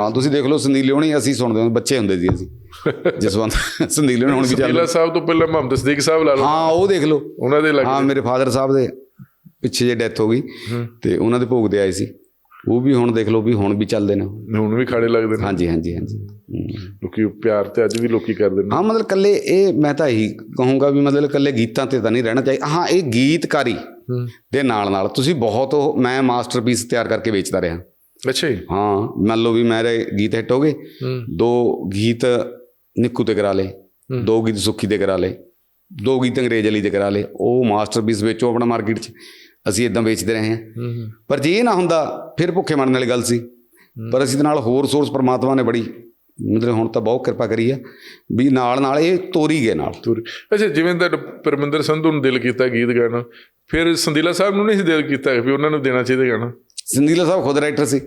ਹਾਂ ਤੁਸੀਂ ਦੇਖ ਲਓ ਸੰਦੀਲੇ ਹੋਣੀ ਅਸੀਂ ਸੁਣਦੇ ਹੁੰਦੇ ਬੱਚੇ ਹੁੰਦੇ ਸੀ ਅਸੀਂ। ਜਸਵੰਤ ਸੰਦੀਲੇ ਹੋਣੀ ਹੁਣ ਵੀ ਚੱਲ ਸੰਦੀਲਾ ਸਾਹਿਬ ਤੋਂ ਪਹਿਲਾਂ ਮੁਹੰਮਦ ਸਦੀਕ ਸਾਹਿਬ ਲਾ ਲਓ। ਹਾਂ ਉਹ ਦੇਖ ਲਓ। ਉਹਨਾਂ ਦੇ ਲੱਗ ਹਾਂ ਮੇਰੇ ਫਾਦਰ ਸਾਹਿਬ ਦੇ ਪਿੱਛੇ ਜੇ ਡੈਥ ਹੋ ਗਈ। ਤੇ ਉਹਨਾਂ ਦੇ ਭੋਗ ਦੇ ਆਏ ਸੀ। ਉਹ ਵੀ ਹੁਣ ਦੇਖ ਲਓ ਵੀ ਹੁਣ ਵੀ ਚੱਲਦੇ ਨੇ। ਹੁਣ ਵੀ ਖਾੜੇ ਲੱਗਦੇ ਨੇ। ਹਾਂਜੀ ਹਾਂਜੀ ਹਾਂਜੀ। ਲੋਕੀ ਪਿਆਰ ਤੇ ਅੱਜ ਵੀ ਲੋਕੀ ਕਰਦੇ ਨੇ। ਹਾਂ ਮਤਲਬ ਕੱਲੇ ਇਹ ਮੈਂ ਤਾਂ ਇਹੀ ਕਹੂੰਗਾ ਵੀ ਮਤਲਬ ਕੱਲੇ ਗੀਤਾਂ ਤੇ ਤਾਂ ਨਹੀਂ ਰਹਿਣਾ ਚਾਹੀਦਾ। ਹਾਂ ਇਹ ਗੀਤਕਾਰੀ ਦੇ ਨਾਲ ਨਾਲ ਤੁਸੀਂ ਬਹੁਤ ਮੈਂ ਮਾਸਟਰਪੀਸ ਤਿਆਰ ਕਰਕੇ ਵੇਚਦਾ ਰਿਹਾ। ਅੱਛਾ ਜੀ। ਹਾਂ ਮੰਨ ਲਓ ਵੀ ਮੇਰੇ ਗੀਤ ਹਿੱਟ ਹੋ ਗਏ ਦੋ ਗੀਤ ਨਿੱਕੂ ਤੇ ਕਰਾ ਲਏ ਦੋ ਗੀਤ ਸੁੱਖੀ ਤੇ ਕਰਾ ਲਏ ਦੋ ਗੀਤ ਅੰਗਰੇਜ਼ ਵਾਲੀ ਤੇ ਕਰਾ ਲਏ ਉਹ ਮਾਸਟਰਪੀਸ ਵੇਚੋ ਆਪਣਾ ਮਾਰਕੀਟ 'ਚ ਅਸੀਂ ਇਦਾਂ ਵੇਚਦੇ ਰਹੇ ਹਾਂ। ਪਰ ਜੇ ਇਹ ਨਾ ਹੁੰਦਾ ਫਿਰ ਭੁੱਖੇ ਮਰਨ ਵਾਲੀ ਗੱਲ ਸੀ। ਪਰ ਅਸੀਂ ਦੇ ਨਾਲ ਹੋਰ ਸੋਰਸ ਪ੍ਰਮਾਤਮਾ ਨੇ ਬੜੀ ਮਤਲਬ ਹੁਣ ਤਾਂ ਬਹੁਤ ਕਿਰਪਾ ਕਰੀ ਆ ਵੀ ਨਾਲ ਨਾਲ ਇਹ ਤੋਰੀ ਗਏ ਨਾਲ। ਤੁਰ। ਅੱਛਾ ਜਿਵੇਂ ਦਾ ਪਰਮਿੰਦਰ ਸੰਧੂ ਨੂੰ ਦਿਲ ਕੀਤਾ ਗੀਤ ਗਾਣਾ ਫਿਰ ਸੰਦੀਲਾ ਸਾਹਿਬ ਨੂੰ ਨਹੀਂ ਸੀ ਦਿਲ ਕੀਤਾ ਵੀ ਉਹਨਾਂ ਨੂੰ ਦੇਣਾ ਚਾਹੀਦਾ ਗਾਣਾ? ਸਿੰਧੀਲਾ ਸਾਹਿਬ ਖੁਦ ਰਾਈਟਰ ਸੀ